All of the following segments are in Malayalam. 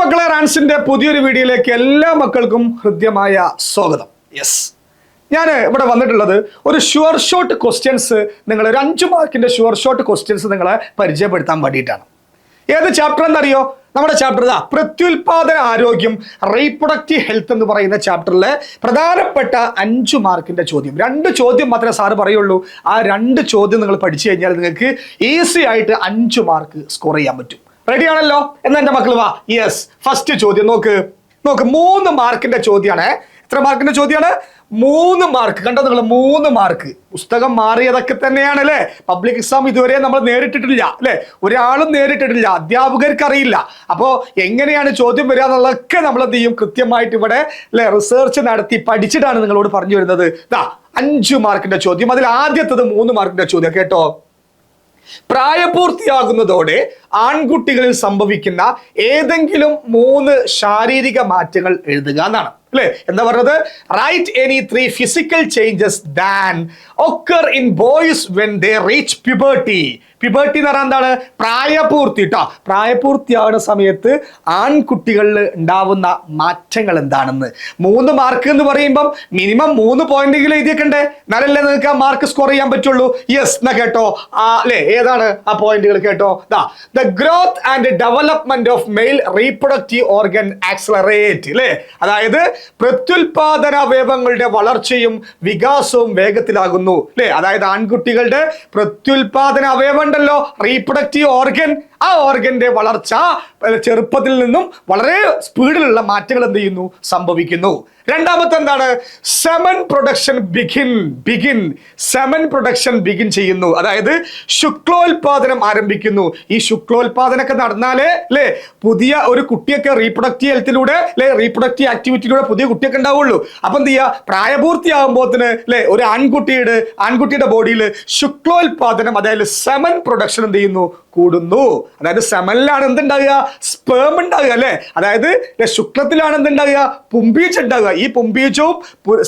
മക്കളെ റാൻസിന്റെ പുതിയൊരു വീഡിയോയിലേക്ക് എല്ലാ മക്കൾക്കും ഹൃദ്യമായ സ്വാഗതം. യെസ് ഞാൻ ഇവിടെ വന്നിട്ടുള്ളത് ഒരു ഷുവർ ഷോട്ട് ക്വസ്റ്റ്യൻസ് നിങ്ങൾ ഒരു അഞ്ച് മാർക്കിന്റെ ഷുവർ ഷോട്ട് ക്വസ്റ്റ്യൻസ് നിങ്ങളെ പരിചയപ്പെടുത്താൻ വേണ്ടിയിട്ടാണ്. ഏത് ചാപ്റ്റർ എന്നറിയോ? നമ്മുടെ ചാപ്റ്റർ ഇതാ പ്രത്യുൽപാദന ആരോഗ്യം റീപ്രൊഡക്റ്റീവ് ഹെൽത്ത് എന്ന് പറയുന്ന ചാപ്റ്ററിലെ പ്രധാനപ്പെട്ട അഞ്ചു മാർക്കിന്റെ ചോദ്യം. രണ്ട് ചോദ്യം മാത്രമേ സാറ് പറയുള്ളൂ. ആ രണ്ട് ചോദ്യം നിങ്ങൾ പഠിച്ചു കഴിഞ്ഞാൽ നിങ്ങൾക്ക് ഈസി ആയിട്ട് അഞ്ച് മാർക്ക് സ്കോർ ചെയ്യാൻ പറ്റും. റെഡി ആണല്ലോ? എന്നാ എന്റെ മക്കൾ വാ. യെസ് ഫസ്റ്റ് ചോദ്യം നോക്ക്. നോക്ക് മൂന്ന് മാർക്കിന്റെ ചോദ്യമാണ് എത്ര മാർക്കിന്റെ ചോദ്യമാണ് മൂന്ന് മാർക്ക്. കണ്ടോ നിങ്ങൾ മൂന്ന് മാർക്ക്. പുസ്തകം മാറിയതൊക്കെ തന്നെയാണ് അല്ലേ? പബ്ലിക് എക്സാം ഇതുവരെ നമ്മൾ നേരിട്ടിട്ടില്ല അല്ലേ? ഒരാളും നേരിട്ടിട്ടില്ല അധ്യാപകർക്ക് അറിയില്ല അപ്പോൾ എങ്ങനെയാണ് ചോദ്യം വരിക എന്നുള്ളതൊക്കെ നമ്മൾ എന്ത് ചെയ്യും? കൃത്യമായിട്ട് ഇവിടെ അല്ലെ റിസർച്ച് നടത്തി പഠിച്ചിട്ടാണ് നിങ്ങളോട് പറഞ്ഞു വരുന്നത്. ഇതാ അഞ്ച് മാർക്കിന്റെ ചോദ്യം. അതിൽ ആദ്യത്തത് മൂന്ന് മാർക്കിന്റെ ചോദ്യം കേട്ടോ? പ്രായപൂർത്തിയാകുന്നതോടെ ആൺകുട്ടികളിൽ സംഭവിക്കുന്ന ഏതെങ്കിലും മൂന്ന് ശാരീരിക മാറ്റങ്ങൾ എഴുതുക എന്നാണ്. അല്ലേ? എന്താ പറഞ്ഞത്? Right any three physical changes than occur in boys when they reach puberty puberty എന്ന് പറഞ്ഞാൽ എന്താണ്? പ്രായപൂർത്തി കേട്ടോ പ്രായപൂർത്തിയാവുന്ന സമയത്ത് ആൺകുട്ടികളിൽ ഉണ്ടാവുന്ന മാറ്റങ്ങൾ എന്താണെന്ന്. മൂന്ന് മാർക്ക് എന്ന് പറയുമ്പം മിനിമം മൂന്ന് പോയിന്റെങ്കിലും എഴുതിയേക്കണ്ടേ? എന്നാലല്ലേ നിങ്ങൾക്ക് ആ മാർക്ക് സ്കോർ ചെയ്യാൻ പറ്റുള്ളൂ. യെസ് എന്നാ കേട്ടോ? ആ അല്ലേ? ഏതാണ് ആ പോയിന്റുകൾ കേട്ടോ? ദാ the growth and development of male reproductive organ accelerate അല്ലേ? അതായത് പ്രത്യുൽപാദന അവയവങ്ങളുടെ വളർച്ചയും വികാസവും വേഗത്തിലാകുന്നു. അല്ലേ അതായത് ആൺകുട്ടികളുടെ പ്രത്യുൽപാദന അവയവം ഉണ്ടല്ലോ റീപ്രൊഡക്റ്റീവ് ഓർഗൻ ആ ഓർഗന്റെ വളർച്ച ചെറുപ്പത്തിൽ നിന്നും വളരെ സ്പീഡിലുള്ള മാറ്റങ്ങൾ എന്ത് ചെയ്യുന്നു? സംഭവിക്കുന്നു. രണ്ടാമത്തെ എന്താണ് semen production begin begin semen production begin ചെയ്യുന്നു. അതായത് ശുക്ലോത്പാദനം ആരംഭിക്കുന്നു. ഈ ശുക്ലോത്പാദനമൊക്കെ നടന്നാലേ അല്ലേ? പുതിയ ഒരു കുട്ടിയൊക്കെ റീപ്രൊഡക്റ്റീവ് ഹെൽത്തിലൂടെ അല്ലെ? റീപ്രൊഡക്റ്റീവ് ആക്ടിവിറ്റിയിലൂടെ പുതിയ കുട്ടിയൊക്കെ ഉണ്ടാവുള്ളൂ. അപ്പൊ എന്ത് ചെയ്യുക പ്രായപൂർത്തിയാകുമ്പോഴത്തിന് അല്ലെ? ഒരു ആൺകുട്ടിയുടെ ആൺകുട്ടിയുടെ ബോഡിയിൽ ശുക്ലോത്പാദനം അതായത് സെമൻ പ്രൊഡക്ഷൻ എന്ത് ചെയ്യുന്നു? കൂടുന്നു. അതായത് സെമനിലാണ് എന്തുണ്ടാകുക? സ്പേം ഉണ്ടാകുക അല്ലേ? അതായത് ശുക്ലത്തിലാണ് എന്തുണ്ടാകുക? പുമ്പീച്ച ഉണ്ടാകുക. ഈ പുമ്പീച്ചവും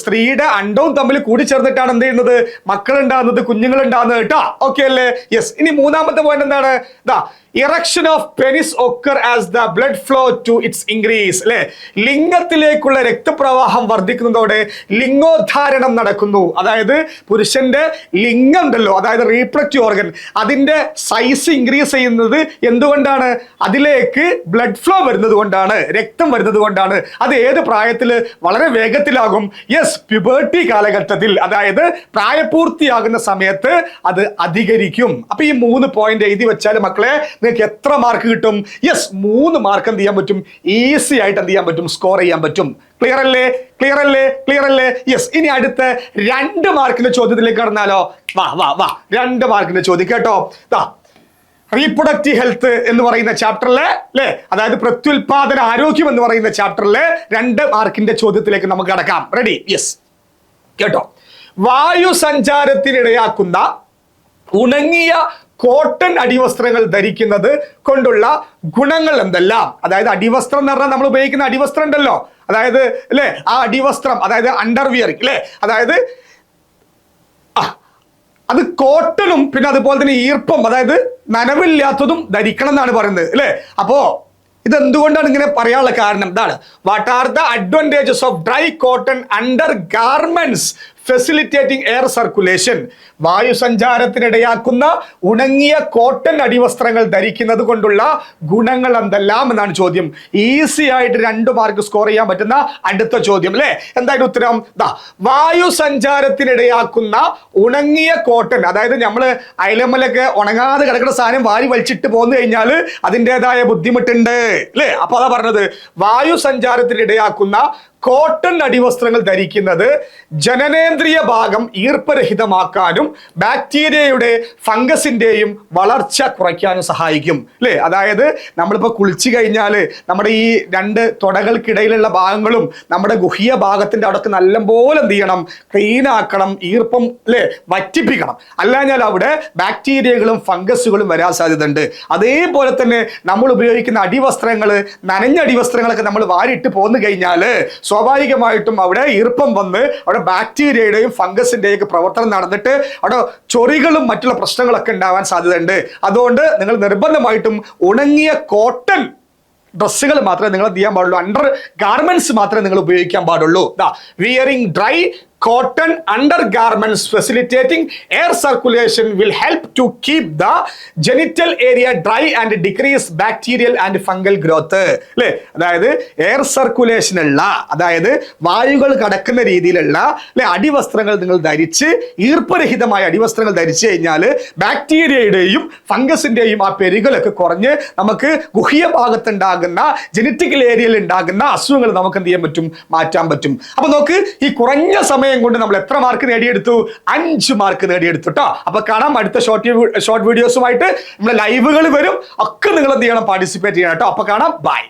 സ്ത്രീയുടെ അണ്ടവും തമ്മിൽ കൂടി ചേർന്നിട്ടാണ് എന്ത് ചെയ്യുന്നത്? മക്കൾ ഉണ്ടാകുന്നത് കുഞ്ഞുങ്ങൾ ഉണ്ടാകുന്നത് കേട്ടോ. ഓക്കെ അല്ലേ? യെസ് ഇനി മൂന്നാമത്തെ പോയിന്റ് എന്താണ്? ദാ erection of penis occur as the blood flow to its increase അല്ലെ ലിംഗത്തിലേക്കുള്ള രക്തപ്രവാഹം വർദ്ധിക്കുന്നതോടെ ലിംഗോദ്ധാരണം നടക്കുന്നു. അതായത് പുരുഷന്റെ ലിംഗം ഉണ്ടല്ലോ. അതായത് റീപ്രക്റ്റീവ് ഓർഗൻ അതിന്റെ സൈസ് ഇൻക്രീസ് ചെയ്യുന്നത് എന്തുകൊണ്ടാണ്? അതിലേക്ക് ബ്ലഡ് ഫ്ലോ വരുന്നത് കൊണ്ടാണ് രക്തം വരുന്നത് കൊണ്ടാണ്. അത് ഏത് പ്രായത്തിൽ വളരെ വേഗത്തിലാകും? യെസ് പ്യുബേർട്ടി കാലഘട്ടത്തിൽ. അതായത് പ്രായപൂർത്തിയാകുന്ന സമയത്ത് അത് അധികരിക്കും. അപ്പൊ ഈ മൂന്ന് പോയിന്റ് എഴുതി വെച്ചാൽ മക്കളെ നിങ്ങൾക്ക് എത്ര മാർക്ക് കിട്ടും? യെസ് മൂന്ന് മാർക്ക് എന്ത് ചെയ്യാൻ പറ്റും? ഈസി ആയിട്ട് എന്ത് ചെയ്യാൻ പറ്റും? സ്കോർ ചെയ്യാൻ പറ്റും. ക്ലിയർ അല്ലേ? ക്ലിയർ അല്ലേ? ക്ലിയർ അല്ലേ? യെസ് ഇനി അടുത്ത രണ്ട് മാർക്കിന്റെ ചോദ്യത്തിലേക്ക് കടന്നാലോ? വാ വാ വാ. രണ്ട് മാർക്കിന്റെ ചോദ്യം കേട്ടോ. റീപ്രൊഡക്റ്റീവ് ഹെൽത്ത് എന്ന് പറയുന്ന ചാപ്റ്ററിലെ അല്ലേ അതായത് പ്രത്യുൽപാദന ആരോഗ്യം എന്ന് പറയുന്ന ചാപ്റ്ററിലെ രണ്ട് മാർക്കിന്റെ ചോദ്യത്തിലേക്ക് നമുക്ക് കടക്കാം. റെഡി യെസ് കേട്ടോ. വായു സഞ്ചാരത്തിനിടയാക്കുന്ന ഉണങ്ങിയ കോട്ടൺ അടിവസ്ത്രങ്ങൾ ധരിക്കുന്നത് കൊണ്ടുള്ള ഗുണങ്ങൾ എന്തെല്ലാം? അതായത് അടിവസ്ത്രം എന്ന് പറഞ്ഞാൽ നമ്മൾ ഉപയോഗിക്കുന്ന അടിവസ്ത്രം ഉണ്ടല്ലോ. അതായത് അല്ലേ ആ അടിവസ്ത്രം അതായത് അണ്ടർവിയർ അല്ലേ അതായത് അത് കോട്ടണും പിന്നെ അതുപോലെ തന്നെ ഈർപ്പം അതായത് നനവില്ലാത്തതും ധരിക്കണം എന്നാണ് പറയുന്നത് അല്ലേ? അപ്പോ ഇത് എന്തുകൊണ്ടാണ് ഇങ്ങനെ പറയാനുള്ള കാരണം? എന്താണ് what are the advantages of dry cotton undergarments facilitating air circulation വായു സഞ്ചാരത്തിനിടയാക്കുന്ന ഉണങ്ങിയ കോട്ടൺ അടിവസ്ത്രങ്ങൾ ധരിക്കുന്നത് കൊണ്ടുള്ള ഗുണങ്ങൾ എന്തെല്ലാം എന്നാണ് ചോദ്യം. ഈസി ആയിട്ട് രണ്ട് മാർക്ക് സ്കോർ ചെയ്യാൻ പറ്റുന്ന അടുത്ത ചോദ്യം അല്ലേ? എന്തായാലും ഉത്തരം? ദാ വായു സഞ്ചാരത്തിനിടയാക്കുന്ന ഉണങ്ങിയ കോട്ടൺ അതായത് നമ്മൾ അയലമ്മലൊക്കെ ഉണങ്ങാതെ കിടക്കുന്ന സാധനം വാരി വലിച്ചിട്ട് പോന്നു കഴിഞ്ഞാൽ അതിന്റെതായ ബുദ്ധിമുട്ടുണ്ട്. അല്ലേ? അപ്പോൾ അതാ പറഞ്ഞത്. വായു സഞ്ചാരത്തിനിടയാക്കുന്ന കോട്ടൺ അടിവസ്ത്രങ്ങൾ ധരിക്കുന്നത് ജനനേന്ദ്രിയ ഭാഗം ഈർപ്പരഹിതമാക്കാനും ബാക്ടീരിയയുടെ ഫംഗസിന്റെയും വളർച്ച കുറയ്ക്കാനും സഹായിക്കും അല്ലേ അതായത് നമ്മളിപ്പോൾ കുളിച്ചു കഴിഞ്ഞാൽ നമ്മുടെ ഈ രണ്ട് തുടകൾക്കിടയിലുള്ള ഭാഗങ്ങളും നമ്മുടെ ഗുഹ്യ ഭാഗത്തിന്റെ അവിടൊക്കെ നല്ലപോലെ എന്ത് ചെയ്യണം? ക്ലീൻ ആക്കണം ഈർപ്പം അല്ലേ വറ്റിപ്പിക്കണം. അല്ലാഞ്ഞാൽ അവിടെ ബാക്ടീരിയകളും ഫംഗസുകളും വരാൻ സാധ്യതയുണ്ട്. അതേപോലെ തന്നെ നമ്മൾ ഉപയോഗിക്കുന്ന അടിവസ്ത്രങ്ങൾ നനഞ്ഞ അടിവസ്ത്രങ്ങളൊക്കെ നമ്മൾ വാരിയിട്ട് പോന്നു കഴിഞ്ഞാൽ സ്വാഭാവികമായിട്ടും അവിടെ ഈർപ്പം വന്ന് അവിടെ ബാക്ടീരിയയുടെയും ഫംഗസിന്റെയും ഒക്കെ പ്രവർത്തനം നടന്നിട്ട് അവിടെ ചൊറികളും മറ്റുള്ള പ്രശ്നങ്ങളൊക്കെ ഉണ്ടാവാൻ സാധ്യതയുണ്ട്. അതുകൊണ്ട് നിങ്ങൾ നിർബന്ധമായിട്ടും ഉണങ്ങിയ കോട്ടൺ ഡ്രസ്സുകൾ മാത്രമേ നിങ്ങൾ എന്ത് ചെയ്യാൻ പാടുള്ളൂ അണ്ടർ ഗാർമെന്റ്സ് മാത്രമേ നിങ്ങൾ ഉപയോഗിക്കാൻ പാടുള്ളൂ. Wearing dry cotton undergarments facilitating air circulation will help to keep the genital area dry and decrease bacterial and fungal growth അല്ലേ അതായത് എയർ സർക്കുലേഷൻ ഉള്ള അതായത് വായുകൾ കടക്കുന്ന രീതിയിലുള്ള അല്ലെ അടിവസ്ത്രങ്ങൾ നിങ്ങൾ ധരിച്ച് ഈർപ്പരഹിതമായ അടിവസ്ത്രങ്ങൾ ധരിച്ചു കഴിഞ്ഞാൽ ബാക്ടീരിയയുടെയും ഫംഗസിന്റെയും ആ പെരുകളൊക്കെ കുറഞ്ഞ് നമുക്ക് ഗുഹ്യ ഭാഗത്തുണ്ടാകുന്ന ജനറ്റിക്കൽ ഏരിയയിൽ ഉണ്ടാകുന്ന അസുഖങ്ങൾ നമുക്ക് എന്ത് ചെയ്യാൻ പറ്റും? മാറ്റാൻ പറ്റും. അപ്പൊ നോക്ക് ഈ കുറഞ്ഞ സമയം കൊണ്ട് നമ്മൾ എത്ര മാർക്ക് നേടിയെടുത്തു? അഞ്ച് മാർക്ക് നേടിയെടുത്തു കേട്ടോ അപ്പൊ കാണാം അടുത്ത ഷോർട്ട് ഷോർട്ട് വീഡിയോസുമായിട്ട് നമ്മുടെ ലൈവുകൾ വരും. ഒക്കെ നിങ്ങൾ എന്ത് ചെയ്യണം? പാർട്ടിസിപ്പേറ്റ് ചെയ്യണം കേട്ടോ അപ്പൊ കാണാം. ബൈ